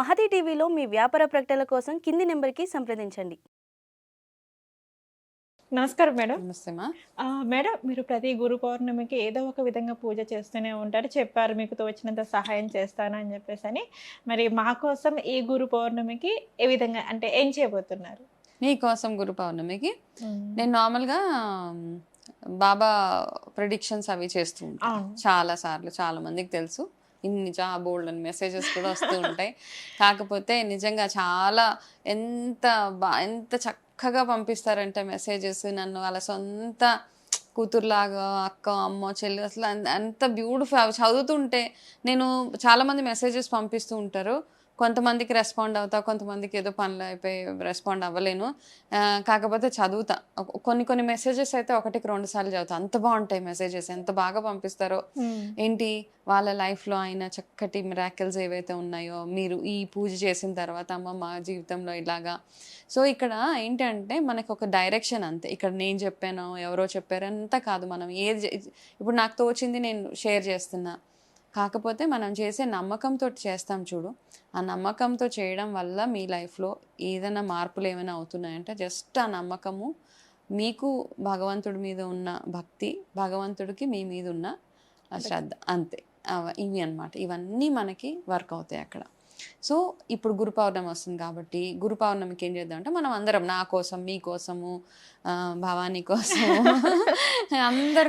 మహతి టీవీలో మీ వ్యాపార ప్రకటనల కోసం కింది నెంబర్కి సంప్రదించండి. నమస్కారం మేడం. నమస్తే మేడం మీరు ప్రతి గురు పౌర్ణమికి ఏదో ఒక విధంగా పూజ చేస్తూనే ఉంటారు. చెప్పారు మీకు తోచినంత సహాయం చేస్తాను అని చెప్పేసి అని. మరి మా కోసం ఈ గురు పౌర్ణమికి ఏ విధంగా అంటే ఏం చేయబోతున్నారు? మీకోసం గురు పౌర్ణమికి నేను నార్మల్గా బాబా ప్రిడిక్షన్స్ అవి చేస్తూ ఉంటాను. చాలా సార్లు చాలా మందికి తెలుసు. ఇన్ని చా బోల్డ్ అని మెసేజెస్ కూడా వస్తూ ఉంటాయి. కాకపోతే నిజంగా చాలా ఎంత బా ఎంత చక్కగా పంపిస్తారంటే మెసేజెస్ నన్ను వాళ్ళ సొంత కూతురులాగా అక్క అమ్మ చెల్లి అసలు అంత- అంత బ్యూటిఫుల్ అవి చదువుతుంటే నేను చాలామంది మెసేజెస్ పంపిస్తూ ఉంటారు. కొంతమందికి రెస్పాండ్ అవుతా కొంతమందికి ఏదో పనులు అయిపోయి రెస్పాండ్ అవ్వలేను. కాకపోతే చదువుతా. కొన్ని కొన్ని మెసేజెస్ అయితే ఒకటికి రెండు సార్లు చదువుతా. అంత బాగుంటాయి మెసేజెస్ ఎంత బాగా పంపిస్తారో. ఏంటి? వాళ్ళ లైఫ్లో అయిన చక్కటి మిరాకిల్స్ ఏవైతే ఉన్నాయో మీరు ఈ పూజ చేసిన తర్వాత అమ్మ మా జీవితంలో ఇలాగా. సో ఇక్కడ ఏంటంటే మనకు ఒక డైరెక్షన్ అంతే. ఇక్కడ నేను చెప్పాను ఎవరో చెప్పారు అంతా కాదు మనం. ఏది ఇప్పుడు నాకు తోచింది నేను షేర్ చేస్తున్నా. కాకపోతే మనం చేసే నమ్మకంతో చేస్తాం చూడు. ఆ నమ్మకంతో చేయడం వల్ల మీ లైఫ్లో ఏదైనా మార్పులు ఏమైనా అవుతున్నాయంటే జస్ట్ ఆ నమ్మకము మీకు భగవంతుడి మీద ఉన్న భక్తి భగవంతుడికి మీ మీద ఉన్న శ్రద్ధ అంతే. ఇవి అన్నమాట. ఇవన్నీ మనకి వర్క్ అవుతాయి అక్కడ. సో ఇప్పుడు గురు పౌర్ణమి వస్తుంది కాబట్టి గురు పౌర్ణమికి ఏం చేద్దాం అంటే మనం అందరం నా కోసం మీ కోసము భవానీ కోసము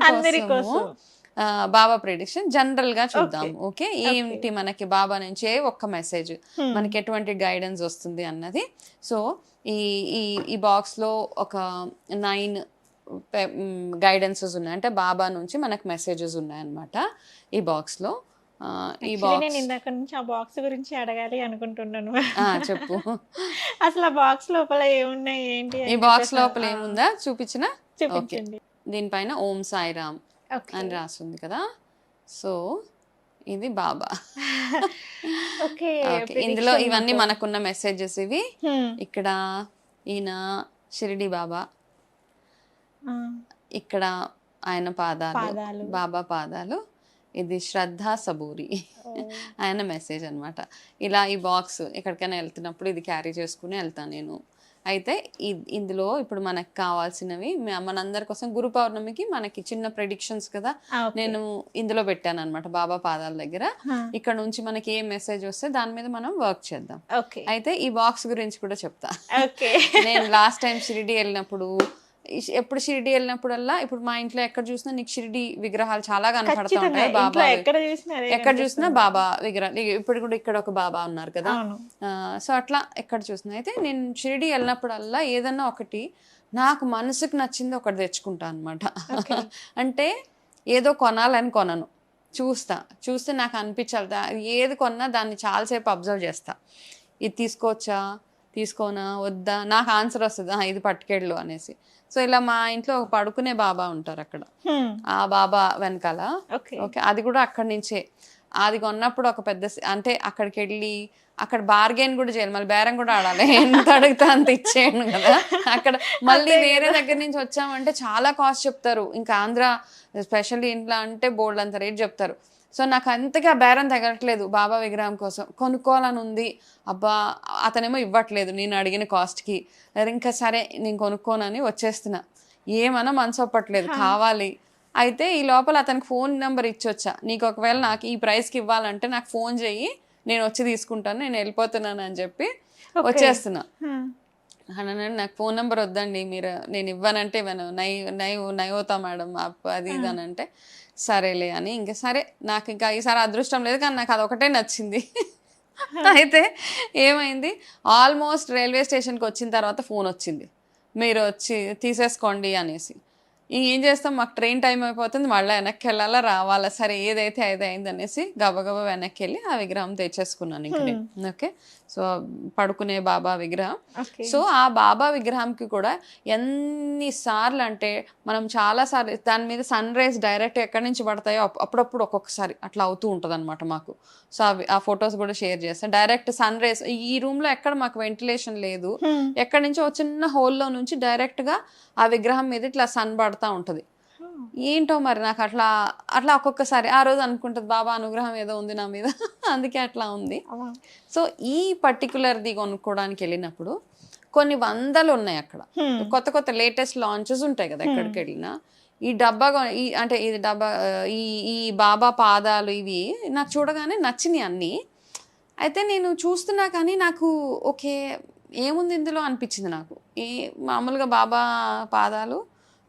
అందరి కోసము. బాబా ప్రిడిక్షన్ జనరల్గా చూద్దాం. ఓకే. ఏంటి మనకి బాబా నుంచి ఒక్క మెసేజ్. మనకి ఎటువంటి గైడెన్స్ వస్తుంది అన్నది? సో ఈ ఈ ఈ బాక్స్లో ఒక నైన్ గైడెన్సెస్ ఉన్నాయి. అంటే బాబా నుంచి మనకు మెసేజెస్ ఉన్నాయన్నమాట ఈ బాక్స్లో ఈ Actually నేను బాక్స్ ఇందాక నుంచి ఆ బాక్స్ గురించి అడగాలి అనుకుంటున్నాను. చెప్పు. అసలు ఆ బాక్స్ లోపల ఏమున్నాయి ఏంటి ఈ బాక్స్ లోపల ఏముందా? చూపించిన? చూపించండి. దీనిపైన ఓం సాయిరామ్. అని రాస్తుంది కదా. సో ఇది బాబా. ఓకే ఇందులో ఇవన్నీ. మనకున్న మెసేజెస్ ఇవి. ఇక్కడ ఈయన షిరిడి బాబా. ఇక్కడ ఆయన పాదాలు. బాబా పాదాలు. ఇది శ్రద్ధ సబూరి. ఆయన మెసేజ్ అన్నమాట. ఇలా ఈ బాక్స్ ఎక్కడికైనా వెళ్తున్నప్పుడు ఇది క్యారీ చేసుకుని వెళ్తాను నేను. అయితే ఇందులో ఇప్పుడు మనకు కావాల్సినవి మనందరి కోసం గురు పౌర్ణమికి మనకి చిన్న ప్రెడిక్షన్స్ కదా. నేను ఇందులో పెట్టాను అనమాట బాబా పాదాల దగ్గర. ఇక్కడ నుంచి మనకి ఏ మెసేజ్ వస్తే దాని మీద మనం వర్క్ చేద్దాం. ఓకే. అయితే ఈ బాక్స్ గురించి కూడా చెప్తా. ఓకే. నేను లాస్ట్ టైం షిరిడి వెళ్ళినప్పుడు ఎప్పుడు షిరిడి వెళ్ళినప్పుడల్లా ఇప్పుడు మా ఇంట్లో ఎక్కడ చూసినా నీకు షిరిడి విగ్రహాలు చాలా కనపడతా ఉంటాయి. బాబా ఎక్కడ చూసినా. బాబా విగ్రహం. ఇగ ఇప్పుడు కూడా ఇక్కడ ఒక బాబా ఉన్నారు కదా. సో అట్లా ఎక్కడ చూసినా. అయితే నేను షిరిడి వెళ్ళినప్పుడల్లా ఏదన్నా ఒకటి నాకు మనసుకు నచ్చింది ఒకటి తెచ్చుకుంటా అనమాట. అంటే ఏదో కొనాలని కొనను. చూస్తా. చూస్తే నాకు అనిపించాలి. ఏది కొన్నా దాన్ని చాలాసేపు అబ్జర్వ్ చేస్తా. ఇది తీసుకోవచ్చా? తీసుకోనా? వద్దా? నాకు ఆన్సర్ వస్తుంది? "ఆ, ఇది పట్టుకెళ్ళు అనేసి. సో ఇలా మా ఇంట్లో ఒక పడుకునే బాబా ఉంటారు అక్కడ. ఆ బాబా వెనకాల. ఓకే. అది కూడా అక్కడి నుంచే. అది కొన్నప్పుడు ఒక పెద్ద అంటే అక్కడికి వెళ్ళి అక్కడ బార్గెన్ కూడా చేయాలి. మళ్ళీ బేరం కూడా ఆడాలి. ఎంత అడిగితే అంత ఇచ్చేయండి కదా. అక్కడ మళ్ళీ వేరే దగ్గర నుంచి వచ్చామంటే చాలా కాస్ట్ చెప్తారు. ఇంకా ఆంధ్ర స్పెషల్లీ ఇంట్లో అంటే బోల్డ్ అంత రేట్ చెప్తారు. సో నాకు అంతగా బేరం తగలట్లేదు బాబా విగ్రహం కోసం. కొనుక్కోవాలని ఉంది. అబ్బా అతనేమో ఇవ్వట్లేదు నేను అడిగిన కాస్ట్కి ఇంకా సరే నేను కొనుక్కోనని వచ్చేస్తున్నా. ఏమన్నా మనసు ఒప్పట్లేదు. కావాలి. అయితే ఈ లోపల అతనికి ఫోన్ నెంబర్ ఇచ్చొచ్చా. నీకు ఒకవేళ నాకు ఈ ప్రైస్కి ఇవ్వాలంటే నాకు ఫోన్ చెయ్యి నేను వచ్చి తీసుకుంటాను. నేను వెళ్ళిపోతున్నాను అని చెప్పి. వచ్చేస్తున్నా. అన్నాను నాకు ఫోన్ నెంబర్ వద్దండి మీరు నేను ఇవ్వనంటే ఇవ్వను. నై నై నైవోతా మేడం అప్ అది ఇది అని అంటే సరేలే అని. ఇంకా సరే నాకు ఇంకా ఈసారి అదృష్టం లేదు కానీ నాకు అదొకటే నచ్చింది. అయితే ఏమైంది? ఆల్మోస్ట్ రైల్వే స్టేషన్కి వచ్చిన తర్వాత ఫోన్ వచ్చింది. మీరు వచ్చి తీసేసుకోండి అనేసి. ఇంక ఏం చేస్తాం? మాకు ట్రైన్ టైం అయిపోతుంది మళ్ళీ వెనక్కి వెళ్ళాలా రావాలా సరే ఏదైతే అయితే అయింది అనేసి గబగబా వెనక్కి వెళ్ళి ఆ విగ్రహం తెచ్చేసుకున్నాను ఇంక నేను. ఓకే? సో పడుకునే బాబా విగ్రహం. సో ఆ బాబా విగ్రహంకి కూడా ఎన్నిసార్లు అంటే మనం చాలా సార్లు దాని మీద సన్ రైజ్ డైరెక్ట్ ఎక్కడి నుంచి పడతాయో అప్- అప్పుడప్పుడు ఒక్కొక్కసారి అట్లా అవుతూ ఉంటుంది అనమాట మాకు. సో అవి ఆ ఫొటోస్ కూడా షేర్ చేస్తాను డైరెక్ట్ సన్ రైజ్ ఈ రూమ్లో ఎక్కడ మాకు వెంటిలేషన్ లేదు. ఎక్కడి నుంచో ఒక చిన్న హోల్లో నుంచి డైరెక్ట్గా ఆ విగ్రహం మీద ఇట్లా సన్ పడతా ఉంటుంది. ఏంటో మరి నాకు అట్లా అట్లా ఒక్కొక్కసారి ఆ రోజు అనుకుంటుంది బాబా అనుగ్రహం ఏదో ఉంది నా మీద. అందుకే అట్లా ఉంది. సో ఈ పర్టికులర్ది కొనుక్కోవడానికి వెళ్ళినప్పుడు కొన్ని వందలు ఉన్నాయి అక్కడ. కొత్త కొత్త లేటెస్ట్ లాంచెస్ ఉంటాయి కదా ఎక్కడికి వెళ్ళినా. ఈ డబ్బా ఈ అంటే ఇది డబ్బా ఈ ఈ బాబా పాదాలు ఇవి నాకు చూడగానే నచ్చినాయి అన్నీ. అయితే నేను చూస్తున్నా కానీ నాకు ఓకే ఏముంది ఇందులో అనిపించింది నాకు. ఈ మామూలుగా బాబా పాదాలు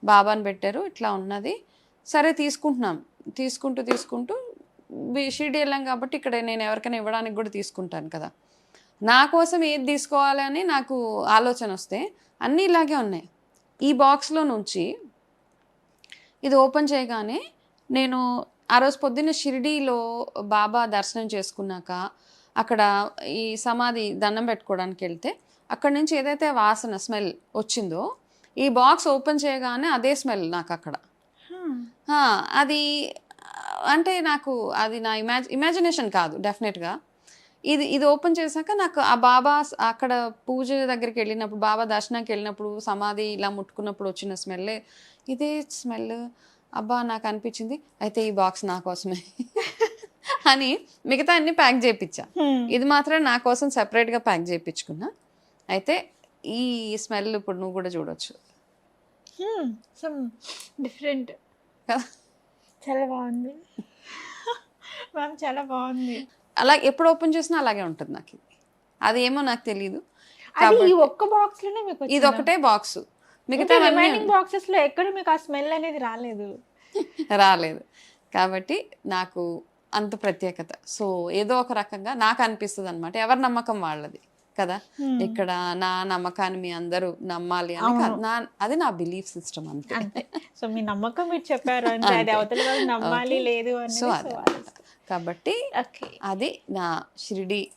బాబాని పెట్టారు ఇట్లా ఉన్నది. సరే తీసుకుంటున్నాం. తీసుకుంటూ తీసుకుంటూ బి- షిరిడి వెళ్ళాం కాబట్టి ఇక్కడ నేను ఎవరికైనా ఇవ్వడానికి కూడా తీసుకుంటాను కదా. నా కోసం ఏది తీసుకోవాలని నాకు ఆలోచన వస్తే అన్నీ ఇలాగే ఉన్నాయి. ఈ బాక్స్లో నుంచి ఇది ఓపెన్ చేయగానే నేను ఆ రోజు పొద్దున్న షిరిడీలో బాబా దర్శనం చేసుకున్నాక అక్కడ ఈ సమాధి దండం పెట్టుకోవడానికి వెళ్తే అక్కడి నుంచి ఏదైతే వాసన స్మెల్ వచ్చిందో ఈ బాక్స్ ఓపెన్ చేయగానే అదే స్మెల్ నాకు అక్కడ Hmm. అది అంటే నాకు అది నా ఇమాజి ఇమాజినేషన్ కాదు డెఫినెట్గా ఇది ఇది ఓపెన్ చేశాక నాకు ఆ బాబా అక్కడ పూజ దగ్గరికి వెళ్ళినప్పుడు బాబా దర్శనానికి వెళ్ళినప్పుడు సమాధి ఇలా ముట్టుకున్నప్పుడు వచ్చిన స్మెల్ ఇదే స్మెల్ అబ్బా నాకు అనిపించింది అయితే ఈ బాక్స్ నా కోసమే అని మిగతా అన్ని ప్యాక్ చేయించా Hmm. ఇది మాత్రం నా కోసం సెపరేట్గా ప్యాక్ చేయించుకున్నా అయితే ఈ స్మెల్ ఇప్పుడు నువ్వు కూడా చూడొచ్చు. different. కదా చాలా బాగుంది. మ్యామ్ చాలా బాగుంది. అలా ఎప్పుడు ఓపెన్ చేసినా అలాగే ఉంటుంది నాకు. ఇది అది ఏమో నాకు తెలియదు అది ఈ ఒక్క బాక్స్లోనే మీకు ఇది ఒకటే బాక్స్ మిగతా రిమైనింగ్ బాక్సెస్లో ఎక్కడ మీకు ఆ స్మెల్ అనేది రాలేదు? రాలేదు. కాబట్టి నాకు అంత ప్రత్యేకత. సో ఏదో ఒక రకంగా నాకు అనిపిస్తుంది అనమాట ఎవరి నమ్మకం వాళ్ళది. కదా. ఇక్కడ నా నమ్మకాన్ని మీ అందరూ నమ్మాలి అని కాదు. నా అది నా బిలీఫ్ సిస్టమ్ అంతే. సో మీ నమ్మకం మీరు చెప్పారు అది. అవతల నమ్మాలి. లేదు సో అది. కాబట్టి అది నా షిరిడి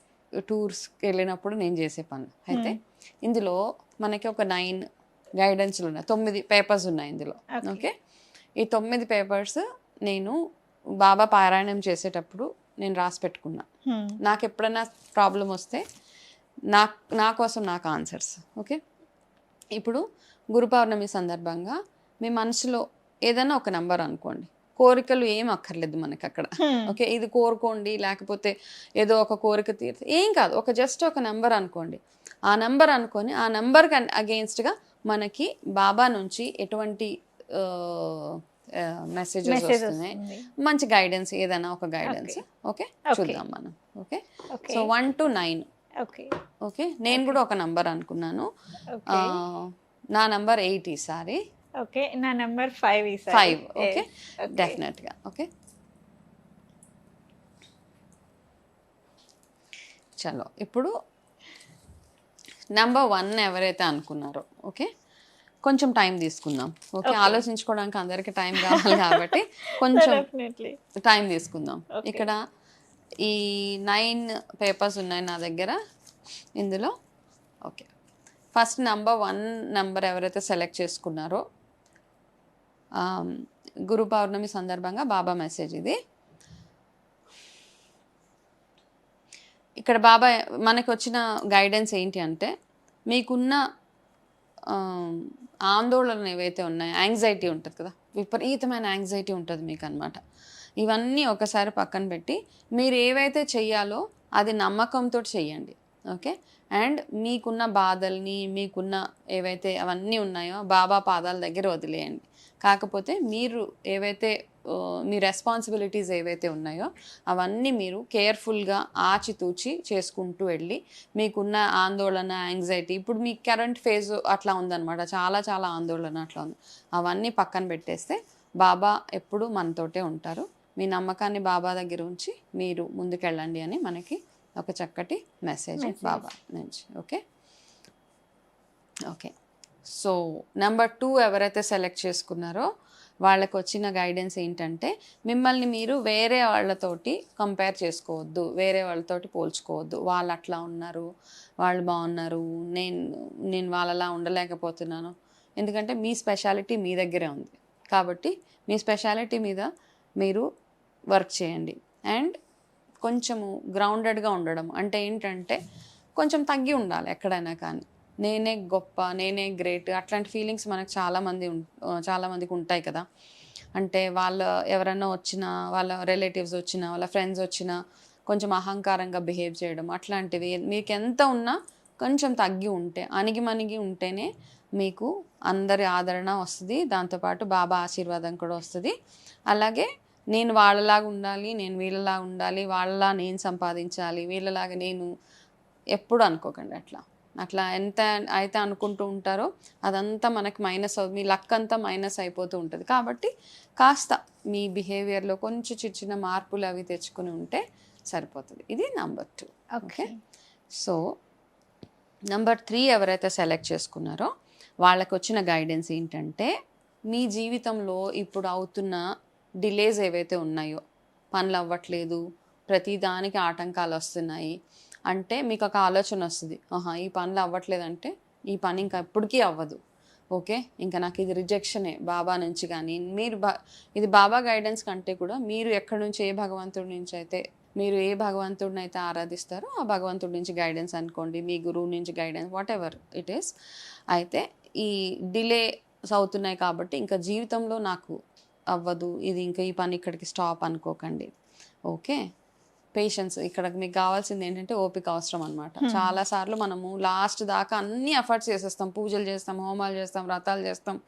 టూర్స్కి వెళ్ళినప్పుడు నేను చేసే పని అయితే ఇందులో మనకి ఒక నైన్ గైడెన్స్లు ఉన్నాయి. తొమ్మిది పేపర్స్ ఉన్నాయి ఇందులో. ఓకే. ఈ తొమ్మిది పేపర్స్ నేను బాబా పారాయణం చేసేటప్పుడు నేను రాసి పెట్టుకున్నా. నాకు ఎప్పుడైనా ప్రాబ్లం వస్తే నా నా కోసం నాకు ఆన్సర్స్ ఓకే ఇప్పుడు గురు పౌర్ణమి సందర్భంగా మీ మనసులో ఏదైనా ఒక నంబర్ అనుకోండి. కోరికలు ఏం అక్కర్లేదు మనకి అక్కడ ఓకే ఇది కోరుకోండి లేకపోతే ఏదో ఒక కోరిక తీర్చి ఏం కాదు. ఒక జస్ట్ ఒక నెంబర్ అనుకోండి. ఆ నెంబర్ అనుకొని ఆ నెంబర్కి అగెయిన్స్ట్గా మనకి బాబా నుంచి ఎటువంటి మెసేజెస్ మెసేజ్ వస్తున్నాయి? మంచి గైడెన్స్ ఏదైనా ఒక గైడెన్స్ ఓకే. చూద్దాం మనం okay so one two nine okay. Okay నేను కూడా ఒక నంబర్ అనుకున్నాను. నా నంబర్ ఎయిట్ ఈసారి ఓకే నా నెంబర్ ఫైవ్ ఈ ఫైవ్ ఓకే? డెఫినెట్గా ఓకే. చలో ఇప్పుడు నెంబర్ వన్ ఎవరైతే అనుకున్నారో ఓకే? కొంచెం టైం తీసుకుందాం ఓకే. ఆలోచించుకోవడానికి అందరికి టైం కావాలి కాబట్టి కొంచెం టైం తీసుకుందాం. ఇక్కడ ఈ నైన్ పేపర్స్ ఉన్నాయి నా దగ్గర ఇందులో. Okay. First number one number ఎవరైతే సెలెక్ట్ చేసుకున్నారో గురు పౌర్ణమి సందర్భంగా బాబా మెసేజ్ ఇది. ఇక్కడ బాబా మనకు వచ్చిన గైడెన్స్ ఏంటి అంటే మీకున్న ఆందోళనలు ఏవైతే ఉన్నాయో యాంగ్జైటీ ఉంటుంది కదా విపరీతమైన యాంగ్జైటీ ఉంటుంది మీకు అనమాట ఇవన్నీ ఒకసారి పక్కన పెట్టి మీరు ఏవైతే చెయ్యాలో అది నమ్మకంతో చెయ్యండి ఓకే? అండ్ మీకున్న బాధల్ని మీకున్న ఏవైతే అవన్నీ ఉన్నాయో బాబా పాదాల దగ్గర వదిలేయండి. కాకపోతే మీరు ఏవైతే మీ రెస్పాన్సిబిలిటీస్ ఏవైతే ఉన్నాయో అవన్నీ మీరు కేర్ఫుల్గా ఆచితూచి చేసుకుంటూ వెళ్ళి మీకున్న ఆందోళన యాంగ్జైటీ ఇప్పుడు మీ కరెంట్ ఫేజ్ అట్లా ఉందన్నమాట చాలా చాలా ఆందోళన అట్లా ఉంది. అవన్నీ పక్కన పెట్టేస్తే బాబా ఎప్పుడు మనతోటే ఉంటారు. మీ నమ్మకాన్ని బాబా దగ్గర ఉంచి మీరు ముందుకెళ్ళండి అని మనకి ఒక చక్కటి మెసేజ్. బాబా నుంచి okay? Okay. So number two ఎవరైతే సెలెక్ట్ చేసుకున్నారో వాళ్ళకి వచ్చిన గైడెన్స్ ఏంటంటే మిమ్మల్ని మీరు వేరే వాళ్ళతోటి కంపేర్ చేసుకోవద్దు వేరే వాళ్ళతోటి పోల్చుకోవద్దు. వాళ్ళు అట్లా ఉన్నారు వాళ్ళు బాగున్నారు నేను నేను వాళ్ళలా ఉండలేకపోతున్నాను. ఎందుకంటే మీ స్పెషాలిటీ మీ దగ్గరే ఉంది. కాబట్టి మీ స్పెషాలిటీ మీద మీరు వర్క్ చేయండి. అండ్ కొంచెము గ్రౌండెడ్గా ఉండడం. అంటే ఏంటంటే కొంచెం తగ్గి ఉండాలి ఎక్కడైనా కానీ. నేనే గొప్ప నేనే గ్రేట్ అట్లాంటి ఫీలింగ్స్ మనకు చాలామంది ఉం- చాలామందికి ఉంటాయి కదా. అంటే వాళ్ళ ఎవరైనా వచ్చినా వాళ్ళ రిలేటివ్స్ వచ్చినా వాళ్ళ ఫ్రెండ్స్ వచ్చినా కొంచెం అహంకారంగా బిహేవ్ చేయడం అట్లాంటివి మీకు ఎంత ఉన్నా కొంచెం తగ్గి ఉంటే అణిగి మణిగి ఉంటేనే మీకు అందరి ఆదరణ వస్తుంది. దాంతోపాటు బాబా ఆశీర్వాదం కూడా వస్తుంది. అలాగే నేను వాళ్ళలాగా ఉండాలి నేను వీళ్ళలాగా ఉండాలి వాళ్ళలా నేను సంపాదించాలి వీళ్ళలాగా నేను ఎప్పుడు అనుకోకండి అట్లా. అట్లా ఎంత అయితే అనుకుంటూ ఉంటారో అదంతా మనకి మైనస్ అవుతుంది మీ లక్ అంతా మైనస్ అయిపోతూ ఉంటుంది. కాబట్టి కాస్త మీ బిహేవియర్లో కొంచెం చిన్న చిన్న మార్పులు అవి తెచ్చుకుని ఉంటే సరిపోతుంది. ఇది number two. Okay. So number three ఎవరైతే సెలెక్ట్ చేసుకున్నారో వాళ్ళకి వచ్చిన గైడెన్స్ ఏంటంటే మీ జీవితంలో ఇప్పుడు అవుతున్న డిలేస్ ఏవైతే ఉన్నాయో పనులు అవ్వట్లేదు ప్రతి దానికి ఆటంకాలు వస్తున్నాయి అంటే మీకు ఒక ఆలోచన వస్తుంది ఆహా ఈ పనులు అవ్వట్లేదంటే ఈ పని ఇంకా ఎప్పటికీ అవ్వదు ఓకే? ఇంకా నాకు ఇది రిజెక్షనే బాబా నుంచి కానీ. మీరు బా ఇది బాబా గైడెన్స్ కంటే కూడా మీరు ఎక్కడి నుంచి ఏ భగవంతుడి నుంచి అయితే మీరు ఏ భగవంతుడిని అయితే ఆరాధిస్తారో ఆ భగవంతుడి నుంచి గైడెన్స్ అనుకోండి మీ గురువు నుంచి guidance whatever it is. అయితే ఈ డిలేస్ అవుతున్నాయి కాబట్టి ఇంకా జీవితంలో నాకు అవ్వదు. ఇది ఇంకా ఈ పని ఇక్కడికి స్టాప్ అనుకోకండి. ఓకే పేషెన్స్ ఇక్కడ మీకు కావాల్సింది ఏంటంటే ఓపిక అవసరం అనమాట Hmm. చాలా సార్లు మనము లాస్ట్ దాకా అన్ని ఎఫర్ట్స్ చేసేస్తాం. పూజలు చేస్తాం హోమాలు చేస్తాం వ్రతాలు చేస్తాం.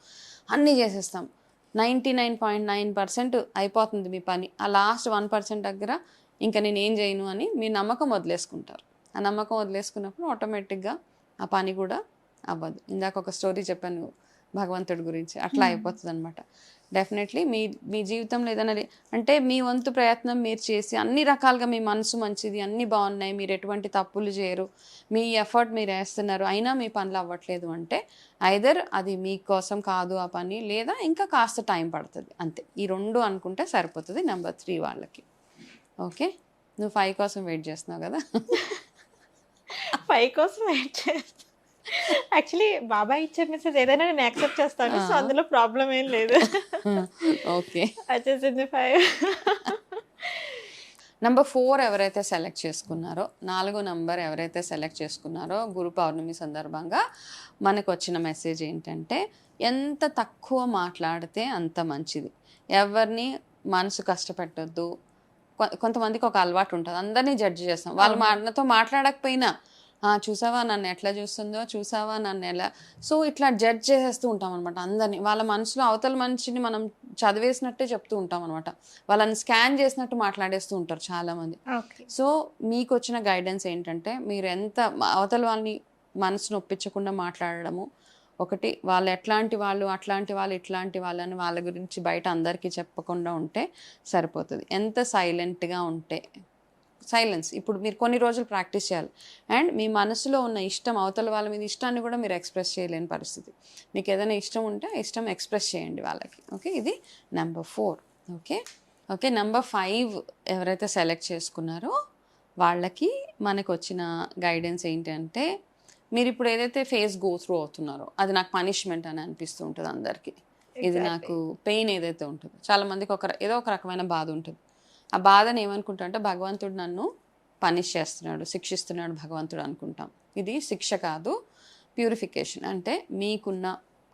అన్నీ చేసేస్తాం. Ninety nine point nine percent అయిపోతుంది మీ పని. ఆ లాస్ట్ వన్ పర్సెంట్ దగ్గర ఇంకా నేను ఏం చేయను అని మీ నమ్మకం వదిలేసుకుంటారు. ఆ నమ్మకం వదిలేసుకున్నప్పుడు ఆటోమేటిక్గా ఆ పని కూడా అవ్వదు. ఇందాక ఒక స్టోరీ చెప్పాను భగవంతుడి గురించి. అట్లా Hmm. అయిపోతుంది అనమాట డెఫినెట్లీ మీ మీ జీవితంలో ఏదైనా లే- అంటే మీ వంతు ప్రయత్నం మీరు చేసి అన్ని రకాలుగా మీ మనసు మంచిది అన్నీ బాగున్నాయి మీరు ఎటువంటి తప్పులు చేయరు మీ ఎఫర్ట్ మీరు వేస్తున్నారు అయినా మీ పనులు అవ్వట్లేదు అంటే ఐదర్ అది మీకోసం కాదు ఆ పని లేదా ఇంకా కాస్త టైం పడుతుంది. అంతే. ఈ రెండు అనుకుంటే సరిపోతుంది నెంబర్ త్రీ వాళ్ళకి. ఓకే? నువ్వు ఫైవ్ కోసం వెయిట్ చేస్తున్నావు కదా? ఫైవ్ కోసం వెయిట్ చేస్తా యాక్చువల్లీ బాబాయ్ ఇచ్చే మెసేజ్ ఏదైనా నేను యాక్సెప్ట్ చేస్తాను సో. అందులో ప్రాబ్లం ఏం లేదు. ఓకే. వచ్చేసింది ఫైవ్ నంబర్ ఫోర్ ఎవరైతే సెలెక్ట్ చేసుకున్నారో నాలుగో నంబర్ ఎవరైతే సెలెక్ట్ చేసుకున్నారో గురు పౌర్ణమి సందర్భంగా మనకు వచ్చిన మెసేజ్ ఏంటంటే ఎంత తక్కువ మాట్లాడితే అంత మంచిది. ఎవరిని మనసు కష్టపెట్టొద్దు. కొంతమందికి ఒక అలవాటు ఉంటుంది. అందరినీ జడ్జి చేస్తాం. వాళ్ళు. మాటతో మాట్లాడకపోయినా "ఆ, చూసావా నన్ను ఎట్లా చూస్తుందో? చూసావా నన్ను ఎలా? సో ఇట్లా జడ్జ్ చేసేస్తూ ఉంటాం అనమాట అందరినీ. వాళ్ళ మనసులో అవతల మనిషిని మనం చదివేసినట్టే చెప్తూ ఉంటాం అనమాట వాళ్ళని స్కాన్ చేసినట్టు మాట్లాడేస్తూ ఉంటారు చాలామంది. ఓకే. సో మీకు వచ్చిన గైడెన్స్ ఏంటంటే మీరు ఎంత అవతల వాళ్ళని మనసును ఒప్పించకుండా మాట్లాడడము. ఒకటి వాళ్ళు ఎట్లాంటి వాళ్ళు అట్లాంటి వాళ్ళు ఇట్లాంటి వాళ్ళని వాళ్ళ గురించి బయట అందరికీ చెప్పకుండా ఉంటే సరిపోతుంది. ఎంత సైలెంట్గా ఉంటే సైలెన్స్ ఇప్పుడు మీరు కొన్ని రోజులు ప్రాక్టీస్ చేయాలి. అండ్ మీ మనసులో ఉన్న ఇష్టం అవతల వాళ్ళ మీద ఇష్టాన్ని కూడా మీరు ఎక్స్ప్రెస్ చేయలేని పరిస్థితి. మీకు ఏదైనా ఇష్టం ఉంటే ఆ ఇష్టం ఎక్స్ప్రెస్ చేయండి వాళ్ళకి. ఓకే? ఇది number four. Okay? Okay number five ఎవరైతే సెలెక్ట్ చేసుకున్నారో వాళ్ళకి మనకు వచ్చిన గైడెన్స్ ఏంటంటే మీరు ఇప్పుడు ఏదైతే ఫేస్ గో త్రూ అవుతున్నారో అది నాకు పనిష్మెంట్ అని అనిపిస్తూ ఉంటుంది అందరికీ. ఇది నాకు పెయిన్ ఏదైతే ఉంటుందో. చాలా మందికి ఒక ఏదో ఒక రకమైన బాధ ఉంటుంది. ఆ బాధను ఏమనుకుంటా అంటే భగవంతుడు నన్ను పనిష్ చేస్తున్నాడు శిక్షిస్తున్నాడు భగవంతుడు అనుకుంటాం. ఇది శిక్ష కాదు ప్యూరిఫికేషన్ అంటే మీకున్న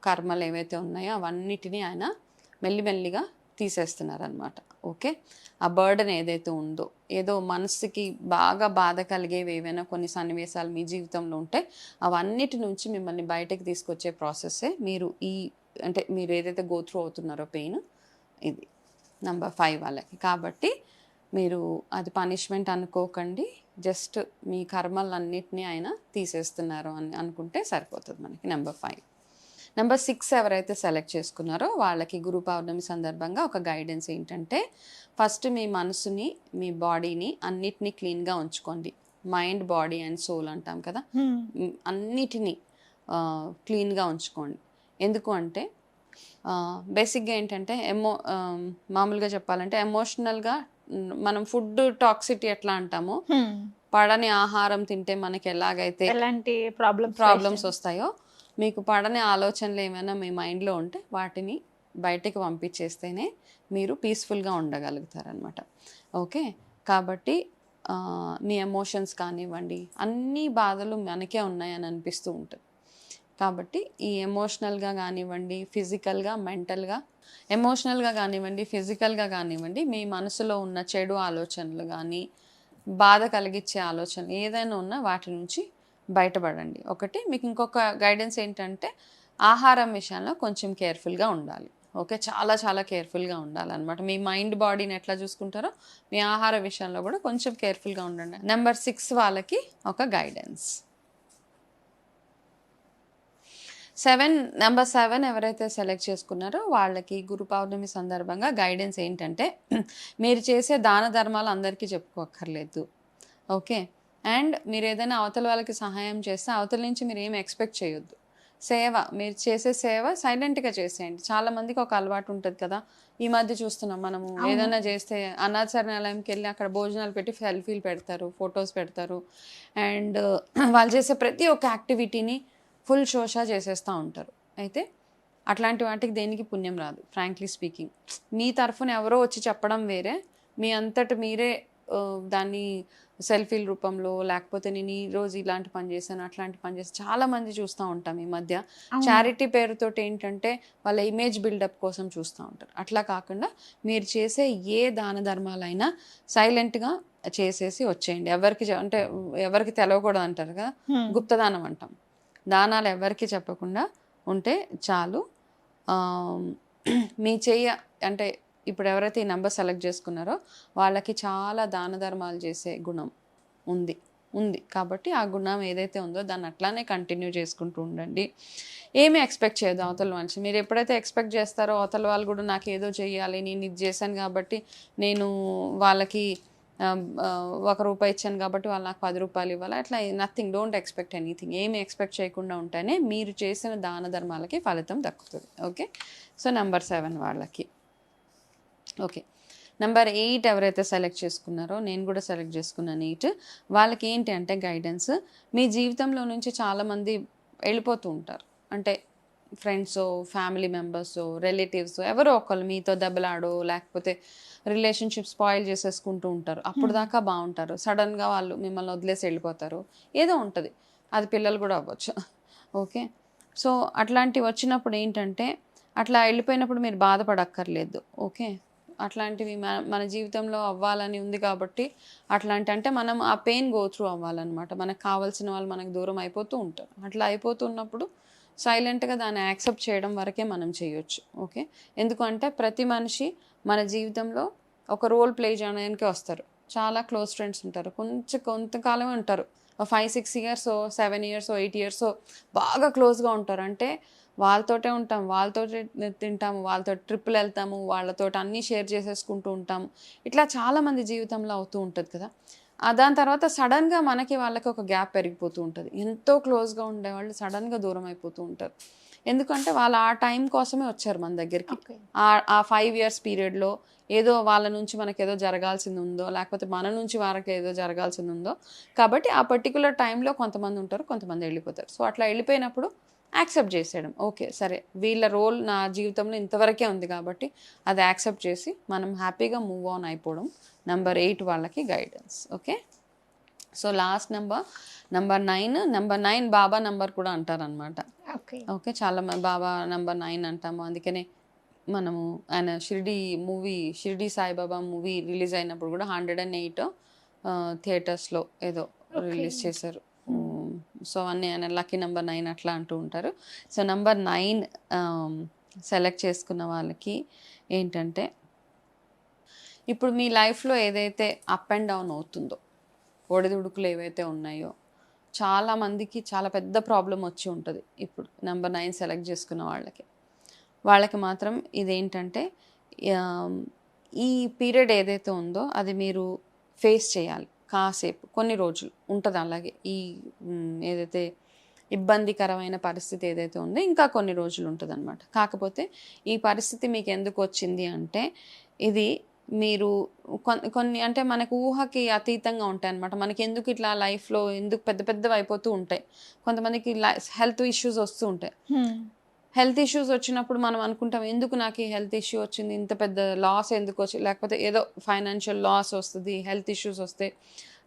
కర్మలు ఏవైతే ఉన్నాయో అవన్నిటినీ ఆయన మెల్లిమెల్లిగా తీసేస్తున్నారు అనమాట ఓకే? ఆ బర్డన్ ఏదైతే ఉందో ఏదో మనసుకి బాగా బాధ కలిగేవి ఏవైనా కొన్ని సన్నివేశాలు మీ జీవితంలో ఉంటే అవన్నిటి నుంచి మిమ్మల్ని బయటకు తీసుకొచ్చే ప్రాసెస్సే మీరు ఈ అంటే మీరు ఏదైతే గో త్రూ అవుతున్నారో పెయిన్ ఇది. నంబర్ ఫైవ్ వాళ్ళకి. కాబట్టి మీరు అది పనిష్మెంట్ అనుకోకండి. జస్ట్ మీ కర్మలన్నిటినీ ఆయన తీసేస్తున్నారు అని అనుకుంటే సరిపోతుంది మనకి నెంబర్ ఫైవ్ నెంబర్ సిక్స్ ఎవరైతే సెలెక్ట్ చేసుకున్నారో వాళ్ళకి గురు పౌర్ణమి సందర్భంగా ఒక గైడెన్స్ ఏంటంటే ఫస్ట్ మీ మనసుని మీ బాడీని అన్నిటినీ క్లీన్గా ఉంచుకోండి. మైండ్ బాడీ అండ్ సోల్ అంటాం కదా? మ్, అన్నిటినీ క్లీన్గా ఉంచుకోండి. ఎందుకు అంటే బేసిక్గా ఏంటంటే ఎమో మామూలుగా చెప్పాలంటే ఎమోషనల్గా మనం ఫుడ్ టాక్సిటీ ఎట్లా అంటామో పడని ఆహారం తింటే మనకి ఎలాగైతే ఎలాంటి ప్రాబ్లమ్స్ ప్రాబ్లమ్స్ వస్తాయో మీకు పడని ఆలోచనలు ఏమైనా మీ మైండ్లో ఉంటే వాటిని బయటికి పంపించేస్తేనే మీరు పీస్ఫుల్గా ఉండగలుగుతారనమాట ఓకే? కాబట్టి మీ ఎమోషన్స్ కానివ్వండి అన్ని బాధలు మనకే ఉన్నాయని అనిపిస్తూ ఉంటుంది. కాబట్టి ఈ ఎమోషనల్గా కానివ్వండి ఫిజికల్గా మెంటల్గా ఎమోషనల్గా కానివ్వండి ఫిజికల్గా కానివ్వండి మీ మనసులో ఉన్న చెడు ఆలోచనలు కానీ బాధ కలిగించే ఆలోచనలు ఏదైనా ఉన్నా వాటి నుంచి బయటపడండి. ఒకటి మీకు ఇంకొక గైడెన్స్ ఏంటంటే ఆహారం విషయంలో కొంచెం కేర్ఫుల్గా ఉండాలి. ఓకే? చాలా చాలా కేర్ఫుల్గా ఉండాలన్నమాట. మీ మైండ్ బాడీని ఎట్లా చూసుకుంటారో మీ ఆహార విషయంలో కూడా కొంచెం కేర్ఫుల్గా ఉండండి. నెంబర్ సిక్స్ వాళ్ళకి ఒక గైడెన్స్ సెవెన్ నెంబర్ సెవెన్ ఎవరైతే సెలెక్ట్ చేసుకున్నారో వాళ్ళకి గురు పౌర్ణమి సందర్భంగా గైడెన్స్ ఏంటంటే మీరు చేసే దాన ధర్మాలు అందరికీ చెప్పుకోక్కర్లేదు. ఓకే? అండ్ మీరు ఏదైనా అవతల వాళ్ళకి సహాయం చేస్తే అవతల నుంచి మీరు ఏం ఎక్స్పెక్ట్ చేయొద్దు. సేవ మీరు చేసే సేవ సైలెంట్గా చేసేయండి. చాలా మందికి ఒక అలవాటు ఉంటుంది కదా. ఈ మధ్య చూస్తున్నాం మనము. ఏదైనా చేస్తే అనాథరణాలయంకి వెళ్ళి అక్కడ భోజనాలు పెట్టి సెల్ఫీలు పెడతారు ఫొటోస్ పెడతారు. అండ్ వాళ్ళు చేసే ప్రతి ఒక్క యాక్టివిటీని ఫుల్ షోషా చేసేస్తూ ఉంటారు. అయితే అట్లాంటి వాటికి దేనికి పుణ్యం రాదు ఫ్రాంక్లీ స్పీకింగ్ మీ తరఫున ఎవరో వచ్చి చెప్పడం వేరే మీ అంతట మీరే దాన్ని సెల్ఫీల రూపంలో లేకపోతే నేను ఈ రోజు ఇలాంటి పని చేశాను అట్లాంటి పని చేశాను చాలా మంది చూస్తూ ఉంటాం ఈ మధ్య. చారిటీ పేరుతోటి ఏంటంటే వాళ్ళ ఇమేజ్ బిల్డప్ కోసం చూస్తూ ఉంటారు. అట్లా కాకుండా మీరు చేసే ఏ దాన ధర్మాలైనా సైలెంట్గా చేసేసి వచ్చేయండి. ఎవరికి అంటే ఎవరికి తెలవకూడదు అంటారు కదా గుప్తదానం అంటాం. దానాలు ఎవరికి చెప్పకుండా ఉంటే చాలు. మీ చెయ్య అంటే ఇప్పుడు ఎవరైతే ఈ నెంబర్ సెలెక్ట్ చేసుకున్నారో వాళ్ళకి చాలా దాన ధర్మాలు చేసే గుణం ఉంది ఉంది. కాబట్టి ఆ గుణం ఏదైతే ఉందో దాన్ని అట్లానే కంటిన్యూ చేసుకుంటూ ఉండండి. ఏమీ ఎక్స్పెక్ట్ చేయదు అవతల మనిషి. మీరు ఎప్పుడైతే ఎక్స్పెక్ట్ చేస్తారో అవతల వాళ్ళు కూడా నాకు ఏదో చేయాలి నేను ఇది చేశాను కాబట్టి నేను వాళ్ళకి Um, uh, ఒక రూపాయి ఇచ్చాను కాబట్టి వాళ్ళు నాకు పది రూపాయలు ఇవ్వాలి. అట్లా నథింగ్ డోంట్ ఎక్స్పెక్ట్ ఎనీథింగ్ ఏమి ఎక్స్పెక్ట్ చేయకుండా ఉంటేనే మీరు చేసిన దాన ధర్మాలకి ఫలితం దక్కుతుంది. ఓకే సో నెంబర్ సెవెన్ వాళ్ళకి. ఓకే నెంబర్ ఎయిట్ ఎవరైతే సెలెక్ట్ చేసుకున్నారో నేను కూడా సెలెక్ట్ చేసుకున్నాను ఎయిట్ వాళ్ళకి ఏంటి అంటే గైడెన్స్ మీ జీవితంలో నుంచి చాలామంది వెళ్ళిపోతూ ఉంటారు. అంటే ఫ్రెండ్స్ ఫ్యామిలీ మెంబర్స్ రిలేటివ్స్ ఎవరో ఒకళ్ళు మీతో దెబ్బలాడో లేకపోతే రిలేషన్షిప్ స్పాయిల్ చేసేసుకుంటూ ఉంటారు. అప్పుడు దాకా బాగుంటారు సడన్గా వాళ్ళు మిమ్మల్ని వదిలేసి వెళ్ళిపోతారు. ఏదో ఉంటుంది. అది పిల్లలు కూడా అవ్వచ్చు. ఓకే? సో అట్లాంటివి వచ్చినప్పుడు ఏంటంటే అట్లా వెళ్ళిపోయినప్పుడు మీరు బాధపడక్కర్లేదు. ఓకే? అట్లాంటివి మన మన జీవితంలో అవ్వాలని ఉంది కాబట్టి అట్లాంటి అంటే మనం ఆ పెయిన్ గో త్రూ అవ్వాలన్నమాట. మనకు కావాల్సిన వాళ్ళు మనకు దూరం అయిపోతూ ఉంటారు. అట్లా అయిపోతున్నప్పుడు సైలెంట్గా దాన్ని యాక్సెప్ట్ చేయడం వరకే మనం చేయొచ్చు ఓకే? ఎందుకంటే ప్రతి మనిషి మన జీవితంలో ఒక రోల్ ప్లే చేయడానికి వస్తారు. చాలా క్లోజ్ ఫ్రెండ్స్ ఉంటారు. కొంచెం కొంతకాలమే ఉంటారు. Five six years seven years eight years బాగా క్లోజ్గా ఉంటారు. అంటే వాళ్ళతోటే ఉంటాం వాళ్ళతో తింటాము వాళ్ళతో ట్రిప్పులు వెళ్తాము వాళ్ళతో అన్నీ షేర్ చేసేసుకుంటూ ఉంటాము. ఇట్లా చాలామంది జీవితంలో అవుతూ ఉంటుంది కదా. దాని తర్వాత సడన్గా మనకి వాళ్ళకి ఒక గ్యాప్ పెరిగిపోతూ ఉంటుంది. ఎంతో క్లోజ్గా ఉండేవాళ్ళు సడన్గా దూరం అయిపోతూ ఉంటారు. ఎందుకంటే వాళ్ళు ఆ టైం కోసమే వచ్చారు మన దగ్గరికి. ఆ ఆ ఫైవ్ ఇయర్స్ పీరియడ్లో ఏదో వాళ్ళ నుంచి మనకి ఏదో జరగాల్సింది ఉందో లేకపోతే మన నుంచి వాళ్ళకి ఏదో జరగాల్సింది ఉందో కాబట్టి ఆ పర్టికులర్ టైంలో కొంతమంది ఉంటారు కొంతమంది వెళ్ళిపోతారు. సో అట్లా వెళ్ళిపోయినప్పుడు యాక్సెప్ట్ చేసేయడం. ఓకే సరే. వీళ్ళ రోల్ నా జీవితంలో ఇంతవరకే ఉంది కాబట్టి అది యాక్సెప్ట్ చేసి మనం హ్యాపీగా మూవ్ ఆన్ అయిపోవడం నెంబర్ ఎయిట్ వాళ్ళకి guidance. Okay? So last number number nine. Number nine Baba number కూడా అంటారనమాట ఓకే. ఓకే చాలా బాబా నెంబర్ నైన్ అంటాము. అందుకనే మనము ఆయన Shirdi movie Shirdi Saibaba movie release అయినప్పుడు కూడా హండ్రెడ్ అండ్ ఎయిట్ థియేటర్స్లో ఏదో రిలీజ్ చేశారు. సో అన్నీ ఆయన లక్కీ నెంబర్ నైన్ అట్లా అంటూ ఉంటారు. సో నెంబర్ నైన్ సెలెక్ట్ చేసుకున్న వాళ్ళకి ఏంటంటే ఇప్పుడు మీ లైఫ్లో ఏదైతే అప్ అండ్ డౌన్ అవుతుందో ఒడిదుడుకులు ఏవైతే ఉన్నాయో చాలా మందికి చాలా పెద్ద ప్రాబ్లం వచ్చి ఉంటుంది ఇప్పుడు నెంబర్ నైన్ సెలెక్ట్ చేసుకున్న వాళ్ళకి. వాళ్ళకి మాత్రం ఇదేంటంటే ఈ పీరియడ్ ఏదైతే ఉందో అది మీరు ఫేస్ చేయాలి. కాసేపు కొన్ని రోజులు ఉంటుంది అలాగే. ఈ ఏదైతే ఇబ్బందికరమైన పరిస్థితి ఏదైతే ఉందో ఇంకా కొన్ని రోజులు ఉంటుంది అనమాట కాకపోతే ఈ పరిస్థితి మీకు ఎందుకు వచ్చింది అంటే ఇది మీరు కొన్ని అంటే మనకు ఊహకి అతీతంగా ఉంటాయి అనమాట మనకి ఎందుకు ఇట్లా లైఫ్లో ఎందుకు పెద్ద పెద్దవి అయిపోతూ ఉంటాయి. కొంతమందికి హెల్త్ ఇష్యూస్ వస్తూ ఉంటాయి. హెల్త్ ఇష్యూస్ వచ్చినప్పుడు మనం అనుకుంటాం ఎందుకు నాకు ఈ హెల్త్ ఇష్యూ వచ్చింది? ఇంత పెద్ద లాస్ ఎందుకు వచ్చి లేకపోతే ఏదో ఫైనాన్షియల్ లాస్ వస్తుంది హెల్త్ ఇష్యూస్ వస్తాయి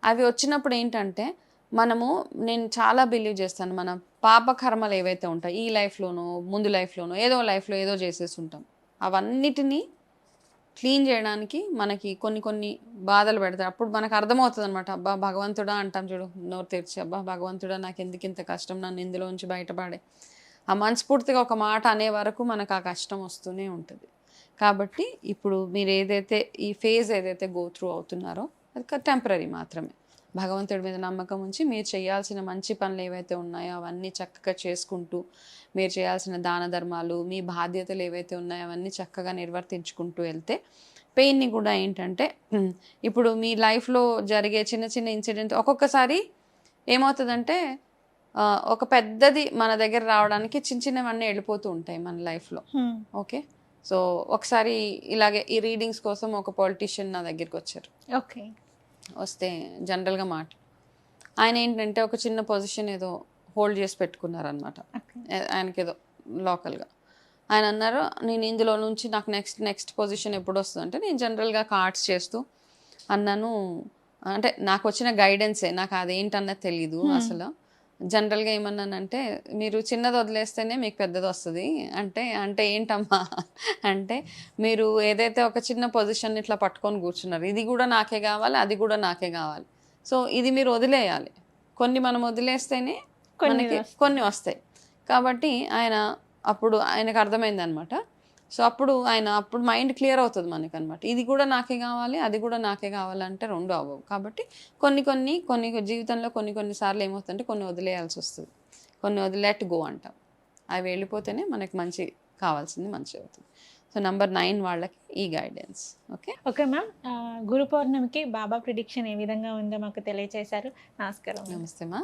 అవి వచ్చినప్పుడు ఏంటంటే మనము నేను చాలా బిలీవ్ చేస్తాను మన పాప కర్మలు ఏవైతే ఉంటాయి ఈ లైఫ్లోనో ముందు లైఫ్లోనో ఏదో లైఫ్లో ఏదో చేసేసి ఉంటాం అవన్నిటినీ క్లీన్ చేయడానికి మనకి కొన్ని కొన్ని బాధలు పెడతాయి. అప్పుడు మనకు అర్థమవుతుంది అనమాట అబ్బా భగవంతుడా అంటాం చూడు నోరు తెరిచి అబ్బా భగవంతుడా నాకు ఎందుకు ఇంత కష్టం? నన్ను ఇందులోంచి బయటపడే. ఆ మనస్ఫూర్తిగా ఒక మాట అనే వరకు మనకు ఆ కష్టం వస్తూనే ఉంటుంది. కాబట్టి ఇప్పుడు మీరు ఏదైతే ఈ ఫేజ్ ఏదైతే గో త్రూ అవుతున్నారో అది టెంపరీ మాత్రమే. భగవంతుడి మీద నమ్మకం ఉంచి మీరు చేయాల్సిన మంచి పనులు ఏవైతే ఉన్నాయో అవన్నీ చక్కగా చేసుకుంటూ మీరు చేయాల్సిన దాన ధర్మాలు మీ బాధ్యతలు ఏవైతే ఉన్నాయో అవన్నీ చక్కగా నిర్వర్తించుకుంటూ వెళ్తే పెయిన్ని కూడా ఏంటంటే ఇప్పుడు మీ లైఫ్లో జరిగే చిన్న చిన్న ఇన్సిడెంట్ ఒక్కొక్కసారి ఏమవుతుందంటే ఒక పెద్దది మన దగ్గర రావడానికి చిన్న చిన్నవన్నీ వెళ్ళిపోతూ ఉంటాయి మన లైఫ్లో. ఓకే సో ఒకసారి ఇలాగే ఈ రీడింగ్స్ కోసం ఒక పొలిటీషియన్ నా దగ్గరికి వచ్చారు. ఓకే వస్తే జనరల్గా మాట. ఆయన ఏంటంటే ఒక చిన్న పొజిషన్ ఏదో హోల్డ్ చేసి పెట్టుకున్నారనమాట ఆయనకి ఏదో లోకల్గా ఆయన అన్నారు నేను ఇందులో నుంచి నాకు నెక్స్ట్ నెక్స్ట్ పొజిషన్ ఎప్పుడు వస్తుంది? అంటే నేను జనరల్గా కార్డ్స్ చేస్తూ అన్నాను అంటే నాకు వచ్చిన గైడెన్సే నాకు అదేంటన్నది తెలియదు Hmm. అసలు. జనరల్గా ఏమన్నానంటే మీరు చిన్నది వదిలేస్తేనే మీకు పెద్దది వస్తుంది. అంటే అంటే ఏంటమ్మా? అంటే మీరు ఏదైతే ఒక చిన్న పొజిషన్ ఇట్లా పట్టుకొని కూర్చున్నారు ఇది కూడా నాకే కావాలి అది కూడా నాకే కావాలి. సో ఇది మీరు వదిలేయాలి. కొన్ని మనం వదిలేస్తేనే కొన్ని. కొన్ని వస్తాయి. కాబట్టి ఆయన అప్పుడు ఆయనకు అర్థమైంది అనమాట సో అప్పుడు ఆయన అప్పుడు మైండ్ క్లియర్ అవుతుంది మనకి అనమాట ఇది కూడా నాకే కావాలి అది కూడా నాకే కావాలంటే రెండు అవ్వవు. కాబట్టి కొన్ని కొన్ని కొన్ని జీవితంలో కొన్ని కొన్ని సార్లు ఏమవుతుందంటే కొన్ని వదిలేయాల్సి వస్తుంది. కొన్ని వదిలేట్ గో అంటాం. అవి వెళ్ళిపోతేనే మనకి మంచి కావాల్సింది మంచి అవుతుంది. సో నంబర్ నైన్ వాళ్ళకి ఈ guidance okay? Okay ma'am. Guru పౌర్ణమికి బాబా ప్రిడిక్షన్ ఏ విధంగా ఉందో మాకు తెలియజేశారు నమస్కారం. నమస్తే మా